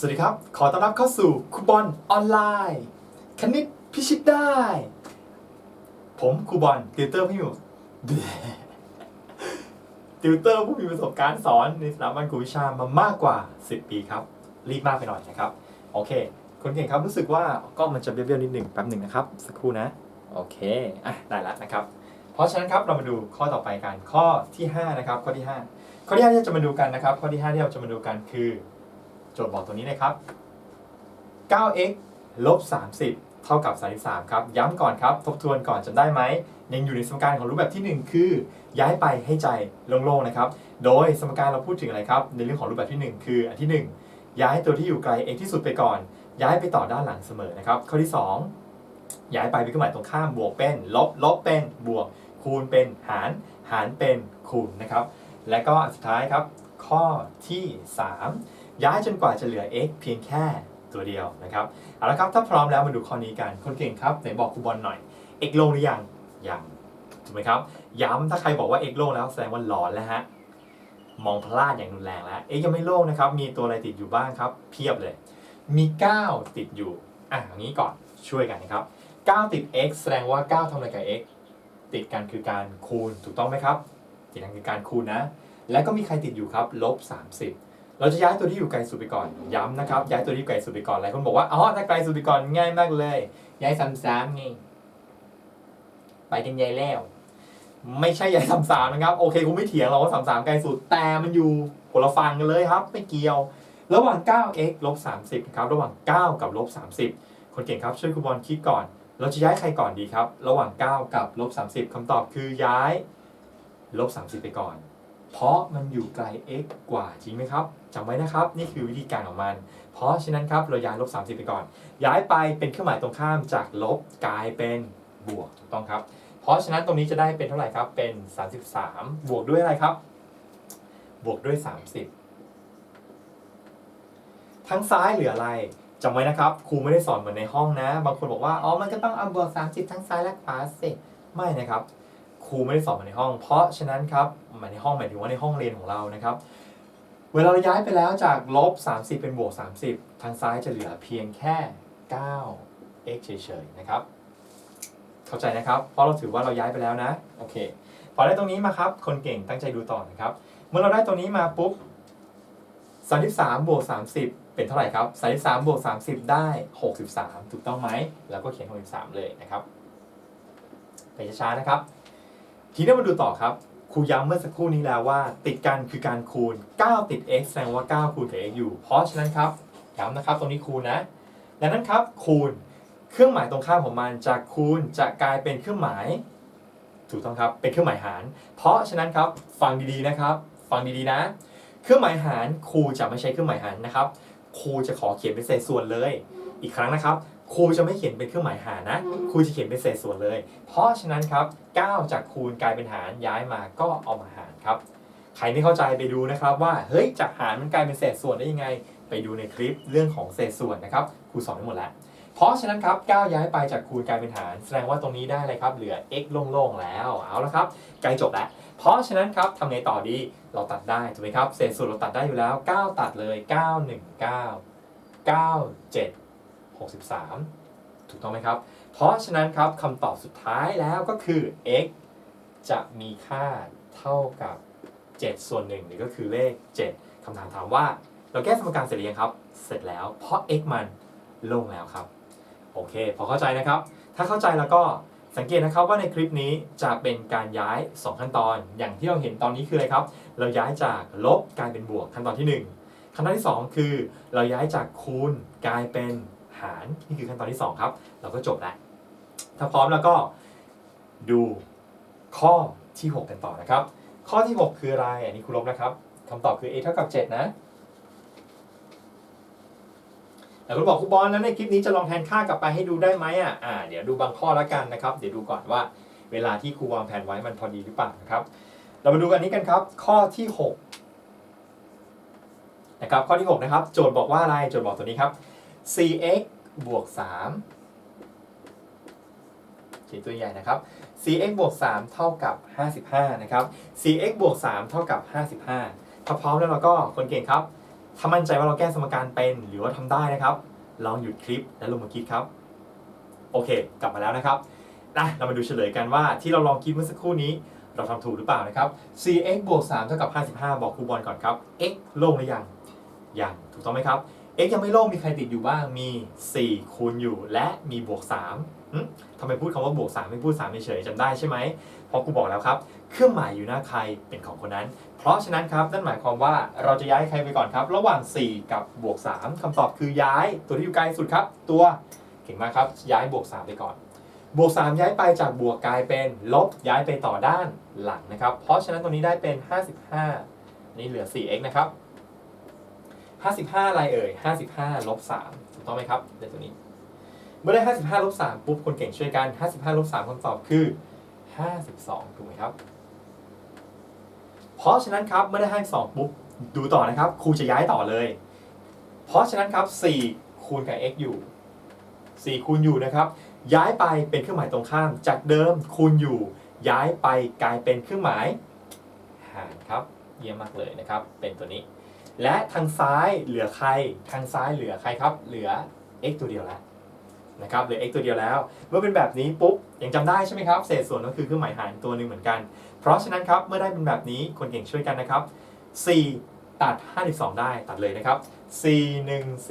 สวัสดีครับ ขอต้อนรับเข้าสู่คูบอลออนไลน์ คณิตพิชิตได้ ผมคูบอลติวเตอร์พี่อยู่ติวเตอร์ผู้มีประสบการณ์สอนในสถาบันครูวิชามามากกว่า 10 ปีครับ รีบมากไปหน่อยนะครับ โอเค คนเก่งครับรู้สึกว่าก็มันจะเบี้ยวๆนิดหนึ่งแป๊บหนึ่งนะครับ สักครู่นะ โอเค อะ ได้แล้วนะครับ เพราะฉะนั้นครับเรามาดูข้อต่อไปกันข้อที่ 5 นะครับ ข้อที่ 5 ข้อที่5ที่เราจะมาดูกันนะครับ ข้อที่ 5 ที่เราจะมาดูกันคือ จทย์บอกตัวนี้นะครับ 9x ลบ 30 เท่ากับ 33 ครับ ย้ำก่อนครับ ทบทวนก่อนจำได้ไหม ยังอยู่ในสมการของรูปแบบที่ 1 คือ ย้ายไปให้ใจโล่งๆนะครับ โดยสมการเราพูดถึงอะไรครับ ในเรื่องของรูปแบบที่ 1 คืออันที่ 1 ย้ายตัวที่อยู่ไกล x ที่สุดไปก่อน ย้ายไปต่อด้านหลังเสมอนะครับ ข้อที่ 2 ย้ายไปเป็นเครื่องหมายตรงข้ามบวกเป็น ลบลบเป็นบวก คูณเป็นหาร หารเป็นคูณนะครับ และก็อันสุดท้ายครับ ข้อที่ 3 ย้ายจนกว่าจะเหลือ x เพียงแค่ตัวเดียวนะครับเอาละครับถ้าพร้อมแล้วมาดูข้อนี้กันคนเก่งครับไหนบอกครูบอลหน่อย x ลงหรือยังยังถูกไหมครับย้ำถ้าใครบอกว่า x โล่งแล้วแสดงว่าหลอนแล้วฮะมองพลาดอย่างรุนแรงแล้ว x ยังไม่โล่งนะครับมีตัวอะไรติดอยู่บ้างครับ เพียบเลย มี 9 ติดอยู่อะอย่างนี้ก่อนช่วยกันนะครับ 9 ติด x แสดงว่า 9ทำอะไรกับ x ติดกันคือการคูณถูกต้องไหมครับ ติดกันคือการคูณนะ และก็มีใครติดอยู่ครับลบ30 เราจะย้ายตัวที่อยู่ไกลสุดไปก่อน ย้ำนะครับ ย้ายตัวที่อยู่ไกลสุดไปก่อนหลายคนบอกว่า อ๋อ ถ้าไกลสุดไปก่อนง่ายมากเลย ย้ายซ้ำๆไงไปกันใหญ่แล้ว ไม่ใช่ย้ายซ้ำๆนะครับ โอเคกูไม่เถียงหรอกว่าซ้ำๆไกลสุด แต่มันอยู่คนละฝั่งกันเลยครับ ไม่เกี่ยว ระหว่าง 9x ลบ30นะครับ ระหว่าง 9 กับลบ30 คนเก่งครับ ช่วยคุณบอลคิดก่อน เราจะย้ายใครก่อนดีครับ ระหว่าง 9 กับลบ30คำตอบคือย้ายลบ30 ไปก่อน เพราะมันอยู่ไกล x กว่าจริงไหมครับจำไว้นะครับ นี่คือวิธีการของมัน เพราะฉะนั้นครับเราย้ายลบ 30 ไปก่อน ย้ายไปเป็นเครื่องหมายตรงข้ามจากลบกลายเป็นบวกถูกต้องครับ เพราะฉะนั้นตรงนี้จะได้เป็นเท่าไหร่ครับเป็น 33 บวกด้วยอะไรครับ บวกด้วย 30 ทั้งซ้ายเหลืออะไรจำไว้นะครับครูไม่ได้สอนเหมือนในห้องนะ บางคนบอกว่าอ๋อมันก็ต้องเอาบวก30 ทั้งซ้ายและขวาสิไม่นะครับ ครูไม่ได้สอนมาในห้อง เพราะฉะนั้นครับหมายในห้องหมายถึงว่าในห้องเรียนของเรานะครับ เวลาเราย้ายไปแล้วจากลบ 30 เป็นบวก 30 ทางซ้ายจะเหลือเพียงแค่9 x เฉยๆนะครับ เข้าใจนะครับ เพราะเราถือว่าเราย้ายไปแล้วนะ โอเค พอได้ตรงนี้มาครับ คนเก่งตั้งใจดูต่อนะครับ เมื่อเราได้ตรงนี้มาปุ๊บ33บวก30 เป็นเท่าไหร่ครับ33บวก30 ได้ 63 ถูกต้องไหม แล้วก็เขียน63เลยนะครับ ไปช้าๆนะครับ ทีนี้มาดูต่อครับครูย้ำเมื่อสักครู่นี้แล้วว่า ติดกันคือการคูณ 9 ติด x แสดงว่า 9 คูณกับ x อยู่ เพราะฉะนั้นครับย้ำนะครับตรงนี้คูณนะดังนั้นครับ คูณเครื่องหมายตรงข้ามของมันจากคูณจะกลายเป็นเครื่องหมาย ถูกต้องครับเป็นเครื่องหมายหาร เพราะฉะนั้นครับฟังดีๆนะครับ ฟังดีๆนะ เครื่องหมายหารครูจะไม่ใช้เครื่องหมายหารนะครับครูจะขอเขียนเป็นเศษส่วนเลย อีกครั้งนะครับ ครูจะไม่เขียนเป็นเครื่องหมายหารนะ ครูจะเขียนเป็นเศษส่วนเลย เพราะฉะนั้นครับ 9 จากคูณกลายเป็นหารย้ายมาก็เอามาหารครับ ใครไม่เข้าใจไปดูนะครับว่าเฮ้ยจากหารมันกลายเป็นเศษส่วนได้ยังไง ไปดูในคลิปเรื่องของเศษส่วนนะครับครูสอนไว้หมดแล้ว เพราะฉะนั้นครับ 9 ย้ายไปจากคูณกลายเป็นหาร แสดงว่าตรงนี้ได้อะไรครับ เหลือ x โล่งๆแล้วเอาละครับใกล้จบแล้วเพราะฉะนั้นครับทำไงต่อดีเราตัดได้ถูกไหมครับเศษส่วนเราตัดได้อยู่แล้ว 9 ตัดเลย 9 1 9 9 7 63 ถูกต้องไหมครับ เพราะฉะนั้นครับคำตอบสุดท้ายแล้วก็คือ x จะมีค่าเท่ากับ 7 ส่วน1หรือก็คือเลข 7คำถามถามว่า เราแก้สมการเสร็จหรือยังครับ เสร็จแล้ว เพราะ x มันลงแล้วครับ โอเค พอเข้าใจนะครับ ถ้าเข้าใจแล้วก็สังเกตนะครับว่าในคลิปนี้จะเป็นการย้าย 2 ขั้นตอน อย่างที่เราเห็นตอนนี้คืออะไรครับ เราย้ายจากลบกลายเป็นบวกขั้นตอนที่ 1 ขั้นตอนที่ 2 คือ เราย้ายจากคูณกลายเป็น หารนี่คือขั้นตอนที่ 2 ครับ เราก็จบแล้ว ถ้าพร้อมแล้วก็ดูข้อที่ 6 กันต่อนะครับ ข้อที่ 6 คืออะไรอันนี้ครูลบนะครับคำตอบคือ a เท่ากับ 7 นะแต่คุณบอกครูบอลแล้วในคลิปนี้จะลองแทนค่ากลับไปให้ดูได้ไหมอะอ่าเดี๋ยวดูบางข้อแล้วกันนะครับ เดี๋ยวดูก่อนว่าเวลาที่ครูวางแผนไว้มันพอดีหรือเปล่านะครับ เรามาดูกันนี้กันครับ ข้อที่6นะครับข้อที่ 6 นะครับ โจทย์บอกว่าอะไร โจทย์บอกตัวนี้ครับ 4x บวก3เขียนตัวใหญ่นะครับ 4x บวก3เท่ากับ 55 นะครับ 4x บวก3เท่ากับ 55 ถ้าพร้อมแล้วเราก็คนเก่งครับ ถ้ามั่นใจว่าเราแก้สมการเป็นหรือว่าทำได้นะครับ ลองหยุดคลิปแล้วลงมาคิดครับ โอเค กลับมาแล้วนะครับนะเรามาดูเฉลยกันว่าที่เราลองคิดเมื่อสักครู่นี้เราทำถูกหรือเปล่านะครับ 4x บวก3เท่ากับ 55 บอกครูบอลก่อนครับ x โล่งหรือยัง ยัง ถูกต้องไหมครับ x ยังไม่โล่งมีใครติดอยู่บ้างมี 4 คูณอยู่และมีบวก3ทำไมพูดคำว่าบวก 3 ไม่พูด3เฉยจำได้ใช่ไหมเพราะครูบอกแล้วครับ เครื่องหมายอยู่หน้าใครเป็นของคนนั้น เพราะฉะนั้นครับนั่นหมายความว่าเราจะย้ายใครไปก่อนครับ ระหว่าง 4 กับบวก 3คำตอบคือย้ายตัวที่อยู่ไกลสุดครับ ตัวเก่งมากครับ ย้ายบวก 3 ไปก่อน บวก 3 ย้ายไปจากบวกกลายเป็นลบย้ายไปต่อด้านหลังนะครับ เพราะฉะนั้นตรงนี้ได้เป็น 55อันนี้เหลือ 4x นะครับ 55อะไรเอ่ย55ลบ3ถูกต้องไหมครับในตัวนี้ เมื่อได้ 55ลบ3ปุ๊บคนเก่งช่วยกัน 55ลบ3คำตอบคือ 52ถูกไหมครับ เพราะฉะนั้นครับเมื่อได้52ปุ๊บดูต่อนะครับครูจะย้ายต่อเลย เพราะฉะนั้นครับ 4 คูณกับ x อยู่ 4 คูณอยู่นะครับ ย้ายไปเป็นเครื่องหมายตรงข้าม จากเดิมคูณอยู่ ย้ายไปกลายเป็นเครื่องหมายหารครับ เยี่ยมมากเลยนะครับ เป็นตัวนี้ และทางซ้ายเหลือใคร ทางซ้ายเหลือใครครับ เหลือ x ตัวเดียวแล้วนะครับ เหลือ x ตัวเดียวแล้ว เมื่อเป็นแบบนี้ปุ๊บ ยังจำได้ใช่ไหมครับ เศษส่วนก็คือเครื่องหมายหารตัวหนึ่งเหมือนกัน เพราะฉะนั้นครับ เมื่อได้เป็นแบบนี้ คนเก่งช่วยกันนะครับ 4 ตัด 52 ได้ตัดเลยนะครับ 4 1 4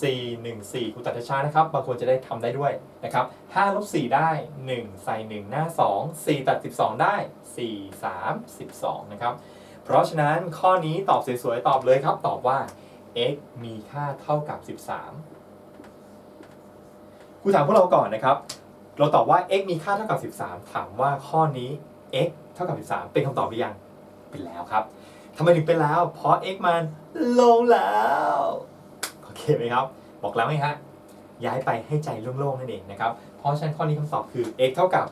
4 1 4ครูตัดช้าๆนะครับ บางคนจะได้ทำได้ด้วยนะครับ5ลบ4ได้ 1 ใส่ 1 หน้า 2 4 ตัด 12 ได้ 4 3 12 นะครับ เพราะฉะนั้นข้อนี้ตอบสวยๆตอบเลยครับ ตอบว่า x มีค่าเท่ากับ 13ครูถามพวกเราก่อนนะครับ เราตอบว่า x มีค่าเท่ากับ 13 ถามว่าข้อนี้ x เท่ากับ 13 เป็นคำตอบหรือยัง เป็นแล้วครับทำไมถึงเป็นแล้ว เพราะ x มันลงแล้วโอเคไหมครับ บอกแล้วไหมฮะย้ายไปให้ใจโล่งๆนั่นเองนะครับ เพราะฉะนั้นข้อนี้คำตอบคือ x เท่ากับ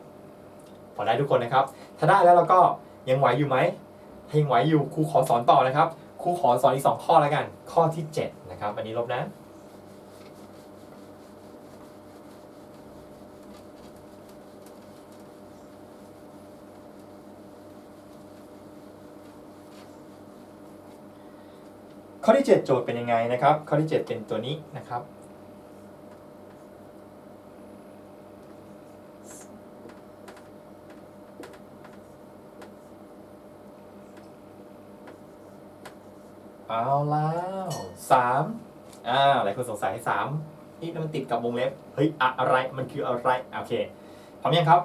13 พอได้ทุกคนนะครับ ถ้าได้แล้วเราก็ ยังไหวอยู่ไหมถ้ายังไหวอยู่ครูขอสอนต่อนะครับครูขอสอนอีก 2 ข้อแล้วกัน ข้อที่ 7 นะครับ อันนี้ลบนะข้อที่ 7 โจทย์เป็นยังไงนะครับ ข้อที่ 7 เป็นตัวนี้นะครับ เอาแล้วสามอ่าหลายคนสงสัยสามนี่มันติดกับวงเล็บเฮ้ยอะอะไรมันคืออะไรโอเคพร้อมยังครับ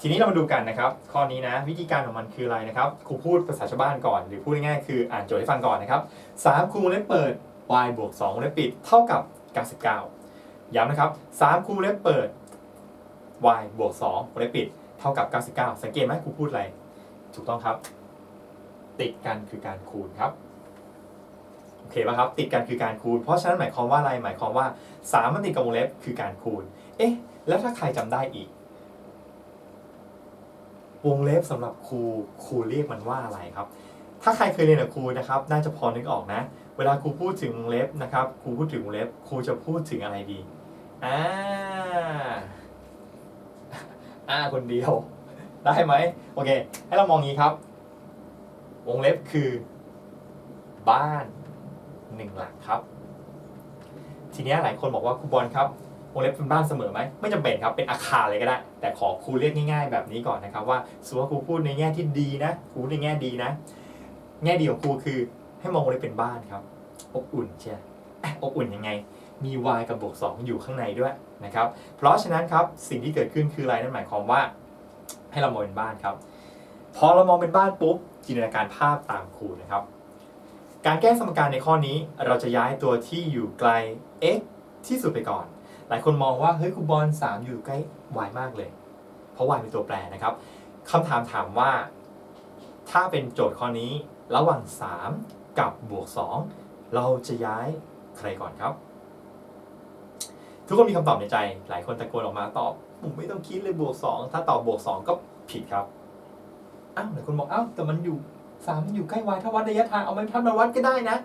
ทีนี้เรามาดูกันนะครับ ข้อนี้นะ วิธีการของมันคืออะไรนะครับครูพูดภาษาชาวบ้านก่อนหรือพูดง่ายๆคืออ่านโจทย์ให้ฟังก่อนนะครับ3คูณวงเล็บเปิด y บวก2วงเล็บปิดเท่ากับ 99ย้ำนะครับ3คูณวงเล็บเปิด y บวก2วงเล็บปิดเท่ากับ 99 สังเกตไหมครูพูดอะไร ถูกต้องครับ ติดกันคือการคูณครับ อเคป่ะครับติดกันคือการคูณ เพราะฉะนั้นหมายความว่าอะไรหมายความว่า 3 มันติดกับวงเล็บคือการคูณเอ๊ะแล้วถ้าใครจำได้อีก วงเล็บสำหรับครูครูเรียกมันว่าอะไรครับ ถ้าใครเคยเรียนกับครูนะครับน่าจะพอนึกออกนะ เวลาครูพูดถึงวงเล็บนะครับครูพูดถึงวงเล็บครูจะพูดถึงอะไรดีอ่าอ่าคนเดียวได้ไหมโอเค ให้เรามองงี้ครับ วงเล็บคือ บ้าน หนึ่งหลังครับ ทีนี้หลายคนบอกว่าครูบอลครับวงเล็บเป็นบ้านเสมอไหมไม่จำเป็นครับเป็นอาคารเลยก็ได้ แต่ขอครูเรียกง่าย ๆ แบบนี้ก่อนนะครับว่าสมมติว่าครูพูดในแง่ที่ดีนะครูในแง่ดีนะ แง่ดีของครูคือให้มองวงเล็บเป็นบ้านครับ อบอุ่นใช่ไหมอะอบอุ่นยังไง มี y กับบวก2อยู่ข้างในด้วยนะครับ เพราะฉะนั้นครับสิ่งที่เกิดขึ้นคืออะไรนั่นหมายความว่า ให้เรามองเป็นบ้านครับ พอเรามองเป็นบ้านปุ๊บจินตนาการภาพตามครูนะครับ การแก้สมการในข้อนี้เราจะย้ายตัวที่อยู่ไกล x ที่สุดไปก่อน หลายคนมองว่าเฮ้ยครูบอล3 อยู่ใกล้ y มากเลย เพราะ y เป็นตัวแปรนะครับคำถามถามว่า ถ้าเป็นโจทย์ข้อนี้ระหว่าง 3 กับบวก 2 เราจะย้ายใครก่อนครับ ทุกคนมีคำตอบในใจ หลายคนตะโกนออกมาตอบผมไม่ต้องคิดเลยบวก 2 ถ้าตอบบวก 2 ก็ผิดครับอ้าวหลายคนบอกอ้าวแต่มันอยู่ สามอยู่ใกล้ y ถ้าวัดระยะทางเอาไม้บรรทัดมาวัดก็ได้นะ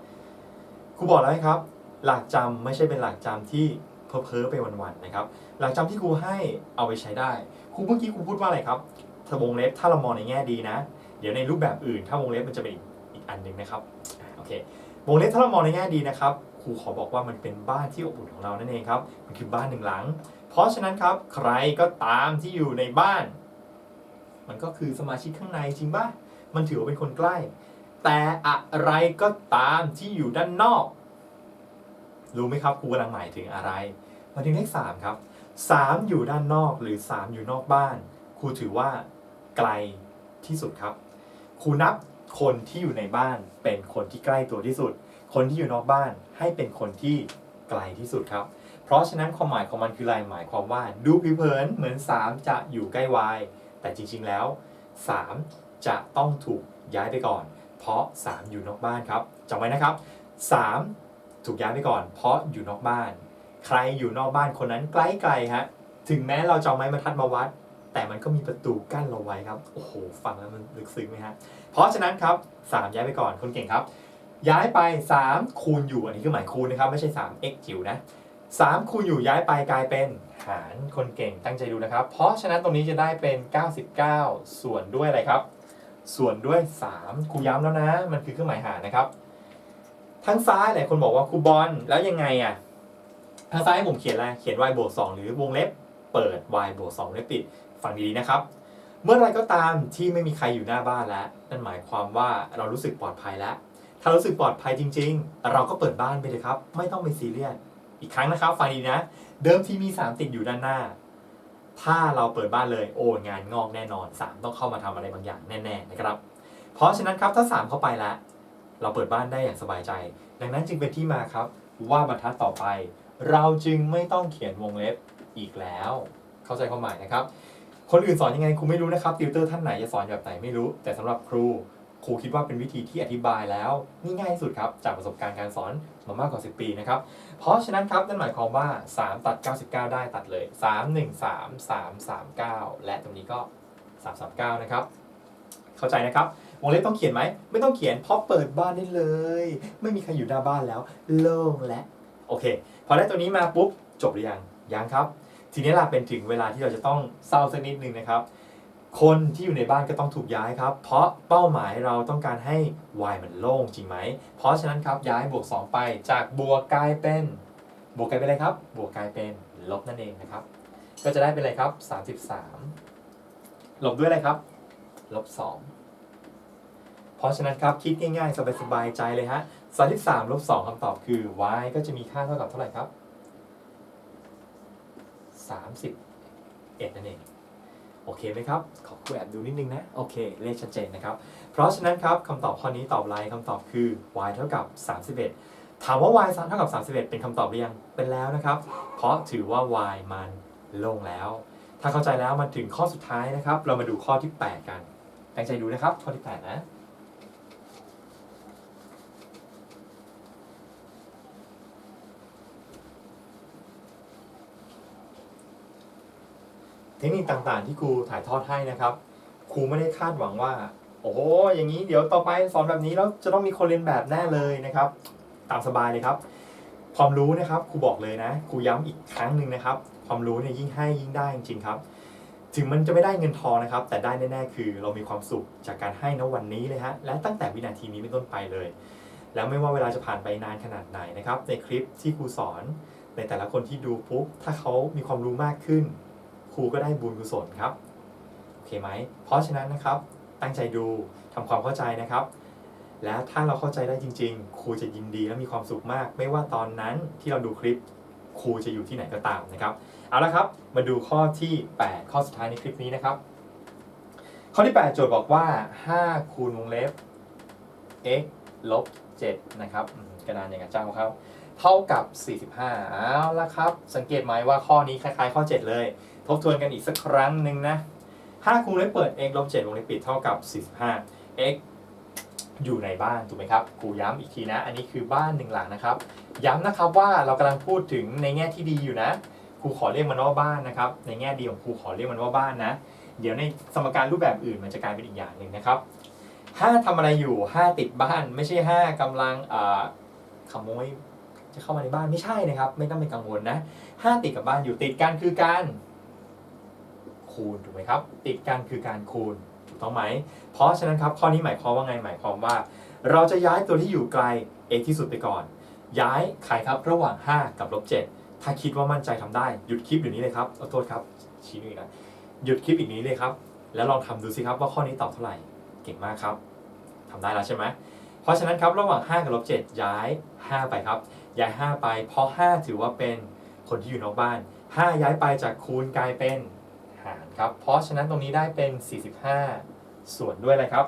ครูบอกแล้วครับ หลักจำไม่ใช่เป็นหลักจำที่เพ้อเพ้อๆไปวันๆนะครับ หลักจำที่ครูให้เอาไปใช้ได้ครูเมื่อกี้ครูพูดว่าอะไรครับถ้าวงเล็บถ้าเรามองในแง่ดีนะ เดี๋ยวในรูปแบบอื่น ถ้าวงเล็บมันจะเป็นอีกอันหนึ่งนะครับโอเควงเล็บถ้าเรามองในแง่ดีนะครับครูขอบอกว่ามันเป็นบ้านที่อบอุ่นของเรานั่นเองครับมันคือบ้านหนึ่งหลัง เพราะฉะนั้นครับใครก็ตามที่อยู่ในบ้าน มันก็คือสมาชิกข้างในจริงป่ะ มันถือว่าเป็นคนใกล้ แต่อะไรก็ตามที่อยู่ด้านนอก รู้ไหมครับครูกำลังหมายถึงอะไรมาถึงเลขสามครับสามอยู่ด้านนอกหรือสามอยู่นอกบ้านครูถือว่าไกลที่สุดครับครูนับคนที่อยู่ในบ้านเป็นคนที่ใกล้ตัวที่สุด คนที่อยู่นอกบ้านให้เป็นคนที่ไกลที่สุดครับ เพราะฉะนั้นความหมายของมันคืออะไรหมายความว่าดูผิวเผินเหมือน 3 จะอยู่ใกล้ y แต่จริงๆแล้ว 3 จะต้องถูกย้ายไปก่อน เพราะ 3 อยู่นอกบ้านครับจำไว้นะครับ 3 ถูกย้ายไปก่อน เพราะอยู่นอกบ้าน ใครอยู่นอกบ้านคนนั้นใกล้ๆฮะถึงแม้เราจะไม้บรรทัดมาวัด แต่มันก็มีประตูกั้นเราไว้ครับโอ้โหฟังแล้วมันลึกซึ้งไหมฮะเพราะฉะนั้นครับ 3 ย้ายไปก่อนคนเก่งครับ ย้ายไป 3 คูณอยู่อันนี้คือหมายคูณนะครับไม่ใช่3 x จิ๋วนะ3คูณอยู่ย้ายไปกลายเป็นหารคนเก่งตั้งใจดูนะครับ เพราะฉะนั้นตรงนี้จะได้เป็น 99 ส่วนด้วยอะไรครับ ส่วนด้วย 3ครูย้ำแล้วนะ มันคือเครื่องหมายหารนะครับทางซ้ายหลายคนบอกว่าครูบอลแล้วยังไงอะทางซ้ายให้ผมเขียนอะไรเขียน y บวก2หรือวงเล็บเปิด y บวก2เล็บปิดฟังดีๆนะครับ เมื่อไรก็ตามที่ไม่มีใครอยู่หน้าบ้านแล้ว นั่นหมายความว่าเรารู้สึกปลอดภัยแล้ว ถ้ารู้สึกปลอดภัยจริง ๆ เราก็เปิดบ้านไปเลยครับ ไม่ต้องไปซีเรียสอีกครั้งนะครับ ฟังดีนะ เดิมที่มี 3 ติดอยู่ด้านหน้า ถ้าเราเปิดบ้านเลยโอ้งานงอกแน่นอน 3 ต้องเข้ามาทำอะไรบางอย่างแน่ๆนะครับ เพราะฉะนั้นครับถ้า 3 เข้าไปแล้ว เราเปิดบ้านได้อย่างสบายใจ ดังนั้นจึงเป็นที่มาครับว่าบรรทัดต่อไป เราจึงไม่ต้องเขียนวงเล็บอีกแล้ว เข้าใจความหมายนะครับ คนอื่นสอนยังไงครูไม่รู้นะครับติวเตอร์ท่านไหนจะสอนแบบไหนไม่รู้ แต่สำหรับครู ครูคิดว่าเป็นวิธีที่อธิบายแล้วนี่ง่ายที่สุดครับ จากประสบการณ์การสอนมามากกว่า 10 ปีนะครับ เพราะฉะนั้นครับนั่นหมายความว่า 3 ตัด 99 ได้ตัดเลย 3 1 3 3 3 9 และตรงนี้ก็ 339 นะครับ เข้าใจนะครับวงเล็บต้องเขียนไหม ไม่ต้องเขียนเพราะเปิดบ้านได้เลย ไม่มีใครอยู่หน้าบ้านแล้ว โล่งและ โอเค พอได้ตัวนี้มาปุ๊บจบหรือยังยังครับ ทีนี้ล่ะเป็นถึงเวลาที่เราจะต้องเศร้าสักนิดนึงนะครับ คนที่อยู่ในบ้านก็ต้องถูกย้ายครับ เพราะเป้าหมายเราต้องการให้ y มันโล่งจริงไหม เพราะฉะนั้นครับย้ายบวก 2 ไปจากบวกกลายเป็น บวกกลายเป็นอะไรครับ บวกกลายเป็นลบนั่นเองนะครับ ก็จะได้เป็นอะไรครับ 33 ลบด้วยอะไรครับ ลบ 2 เพราะฉะนั้นครับคิดง่ายๆ สบายๆใจเลยฮะ 33ลบ2คำตอบคือ y ก็จะมีค่าเท่ากับเท่าไหร่ครับ 31นั่นเอง โอเคไหมครับ ขอคุยแอบดูนิดนึงนะ โอเค เลขชัดเจนนะครับ เพราะฉะนั้นครับคำตอบข้อนี้ตอบอะไรคำตอบคือ y เท่ากับ 31 ถามว่า y เท่ากับ 31 เป็นคำตอบหรือยัง เป็นแล้วนะครับ เพราะถือว่า y มันโล่งแล้ว ถ้าเข้าใจแล้วมาถึงข้อสุดท้ายนะครับ เรามาดูข้อที่ 8 กัน ตั้งใจดูนะครับ ข้อที่ 8 นะ ทคนิคต่างๆ ที่ครูถ่ายทอดให้นะครับครูไม่ได้คาดหวังว่า โอ้โหอย่างนี้เดี๋ยวต่อไปสอนแบบนี้แล้วจะต้องมีคนเรียนแบบแน่เลยนะครับ ตามสบายเลยครับ ความรู้นะครับครูบอกเลยนะครูย้ำอีกครั้งหนึ่งนะครับ ความรู้เนี่ยยิ่งให้ยิ่งได้จริงๆครับ ถึงมันจะไม่ได้เงินทองนะครับ แต่ได้แน่ๆคือเรามีความสุขจากการให้นะวันนี้เลยฮะและตั้งแต่วินาทีนี้เป็นต้นไปเลย แล้วไม่ว่าเวลาจะผ่านไปนานขนาดไหนนะครับ ในคลิปที่ครูสอนในแต่ละคนที่ดูปุ๊บถ้าเขามีความรู้มากขึ้น ครูก็ได้บุญกุศลครับโอเคไหมเพราะฉะนั้นนะครับตั้งใจดูทำความเข้าใจนะครับ และถ้าเราเข้าใจได้จริง ๆ ครูจะยินดีและมีความสุขมาก ไม่ว่าตอนนั้นที่เราดูคลิปครูจะอยู่ที่ไหนก็ตามนะครับเอาละครับ มาดูข้อที่ 8 ข้อสุดท้ายในคลิปนี้นะครับ ข้อที่ 8 โจทย์บอกว่า5คูณวงเล็บ x ลบ7นะครับกระดานอย่างกับเจ้าครับ เท่ากับ 45เอาละครับ สังเกตไหมว่าข้อนี้คล้ายๆ ข้อ 7 เลย ทบทวนกันอีกสักครั้งหนึ่งนะ5คูณวงเล็บเปิด x ลบ7วงเล็บปิดเท่ากับ 45 x อยู่ในบ้านถูกไหมครับครูย้ำอีกทีนะ อันนี้คือบ้านหนึ่งหลังนะครับ ย้ำนะครับว่าเรากำลังพูดถึงในแง่ที่ดีอยู่นะครูขอเรียกมันว่าบ้านนะครับ ในแง่ดีของครูขอเรียกมันว่าบ้านนะ เดี๋ยวในสมการรูปแบบอื่นมันจะกลายเป็นอีกอย่างหนึ่งนะครับ5ทำอะไรอยู่ 5 ติดบ้านไม่ใช่ 5กำลังขโมยจะเข้ามาในบ้านไม่ใช่นะครับ ไม่ต้องไปกังวลนะ 5 ติดกับบ้านอยู่ติดกันคือการ คูณถูกไหมครับ ติดกันคือการคูณถูกต้องไหม เพราะฉะนั้นครับข้อนี้หมายความว่าไงหมายความว่า เราจะย้ายตัวที่อยู่ไกล x ที่สุดไปก่อน ย้ายใครครับระหว่าง 5 กับลบ7ถ้าคิดว่ามั่นใจทำได้หยุดคลิปอยู่นี้เลยครับขอโทษครับชี้นิ้วอีกนะหยุดคลิปอีกนี้เลยครับ แล้วลองทำดูสิครับว่าข้อนี้ตอบเท่าไหร่เก่งมากครับทำได้แล้วใช่ไหมเพราะฉะนั้นครับระหว่าง 5 กับลบ7ย้าย 5 ไปครับ ย้าย 5 ไป เพราะ 5 ถือว่าเป็นคนที่อยู่นอกบ้าน 5 ย้ายไปจากคูณกลายเป็น หารครับ เพราะฉะนั้นตรงนี้ได้เป็น 45 ส่วนด้วยอะไรครับ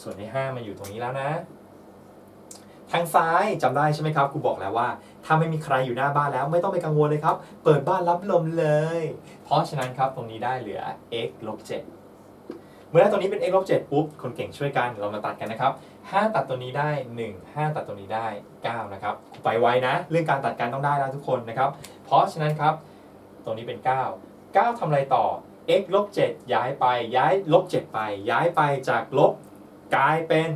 ส่วนที่5มาอยู่ตรงนี้แล้วนะ ทางซ้ายจำได้ใช่ไหมครับครูบอกแล้วว่า ถ้าไม่มีใครอยู่หน้าบ้านแล้วไม่ต้องไปกังวลเลยครับ เปิดบ้านรับลมเลย เพราะฉะนั้นครับตรงนี้ได้เหลือ x ลบ7เมื่อตรงนี้เป็น x ลบ7ปุ๊บคนเก่งช่วยกันเรามาตัดกันนะครับ 5 ตัดตัวนี้ได้ 1 5 ตัดตัวนี้ได้ 9 นะครับไปไวนะ เรื่องการตัดการต้องได้แล้วทุกคนนะครับ เพราะฉะนั้นครับตรงนี้เป็น 9 9ทำอะไรต่อ x ลบ7ย้ายไปย้ายลบ7ไป ย้ายไปจากลบกลายเป็น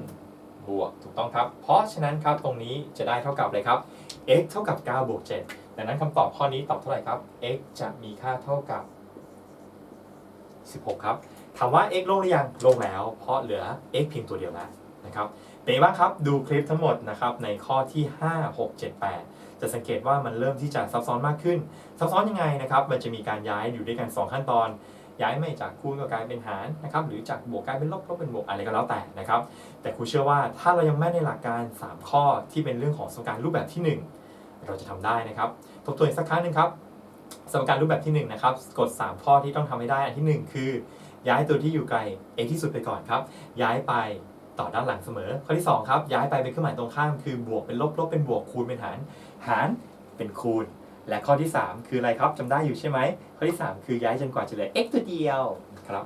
บวกถูกต้องครับ เพราะฉะนั้นครับตรงนี้จะได้เท่ากับอะไรครับ x เท่ากับ9บวก7ดังนั้นคำตอบข้อนี้ตอบเท่าไหร่ครับ x จะมีค่าเท่ากับ 16 ครับถามว่า x ลงหรือยังลงแล้ว เพราะเหลือ x เพียงตัวเดียวแล้วนะครับเป็นไงบ้างครับดูคลิปทั้งหมดนะครับในข้อที่ 5 6 7 8 จะสังเกตว่ามันเริ่มที่จะซับซ้อนมากขึ้น ซับซ้อนยังไงนะครับ มันจะมีการย้ายอยู่ด้วยกัน 2 ขั้นตอน ย้ายไม่จากคูณก็กลายเป็นหารนะครับหรือจากบวกกลายเป็นลบลบเป็นบวกอะไรก็แล้วแต่นะครับ แต่ครูเชื่อว่าถ้าเรายังไม่ในหลักการ 3 ข้อที่เป็นเรื่องของสมการรูปแบบที่ 1 เราจะทำได้นะครับ ทบทวนอีกสักครั้งหนึ่งครับสมการรูปแบบที่1นะครับกด3ข้อที่ต้องทำให้ได้อันที่ 1 คือ ย้ายตัวที่อยู่ไกล x ที่สุดไปก่อนครับ ย้ายไปต่อด้านหลังเสมอ ข้อที่2ครับย้ายไปเป็นเครื่องหมายตรงข้ามคือบวกเป็นลบลบเป็นบวกคูณเป็นหาร หารเป็นคูณ และข้อที่ 3 คืออะไรครับจำได้อยู่ใช่ไหม ข้อที่ 3 คือย้ายจนกว่าจะเหลือ x ตัวเดียวครับ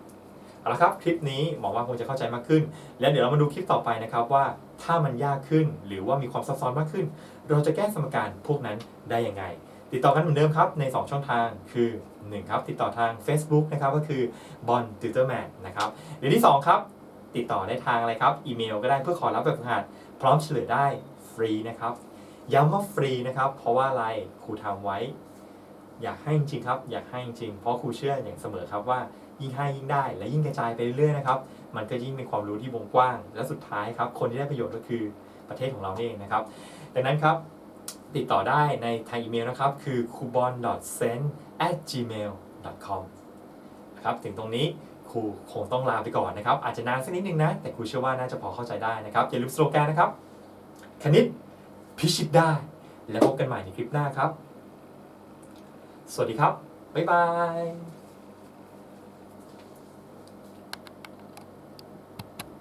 เอาละครับคลิปนี้หวังว่าคงจะเข้าใจมากขึ้น แล้วเดี๋ยวเรามาดูคลิปต่อไปนะครับว่าถ้ามันยากขึ้นหรือว่ามีความซับซ้อนมากขึ้น เราจะแก้สมการพวกนั้นได้ยังไง ติดต่อกันเหมือนเดิมครับใน 2 ช่องทางคือ 1 ครับ ติดต่อทาง Facebook นะครับก็คือบอลติวเตอร์แมนนะครับหรือที่ 2 ครับ ติดต่อได้ทางอะไรครับอีเมลก็ได้เพื่อขอรับแบบฝึกหัดพร้อมเฉลยได้ฟรีนะครับ ย้ำว่าฟรีนะครับ เพราะว่าอะไรครูทำไว้ อยากให้จริงๆครับ อยากให้จริงเพราะครูเชื่ออย่างเสมอครับว่ายิ่งให้ยิ่งได้ และยิ่งกระจายไปเรื่อยๆนะครับมันก็ยิ่งเป็นความรู้ที่วงกว้าง และสุดท้ายครับคนที่ได้ประโยชน์ก็คือประเทศของเราเองนะครับดังนั้นครับติดต่อได้ในทางอีเมลนะครับ คือ coupon sen at gmail com นะครับถึงตรงนี้ครูคงต้องลาไปก่อนนะครับ อาจจะนานสักนิดนึงนะ แต่ครูเชื่อว่าน่าจะพอเข้าใจได้นะครับ อย่าลืมสโลแกนนะครับ คณิต พิชิตได้ แล้วพบกันใหม่ในคลิปหน้าครับ สวัสดีครับ บ๊ายบาย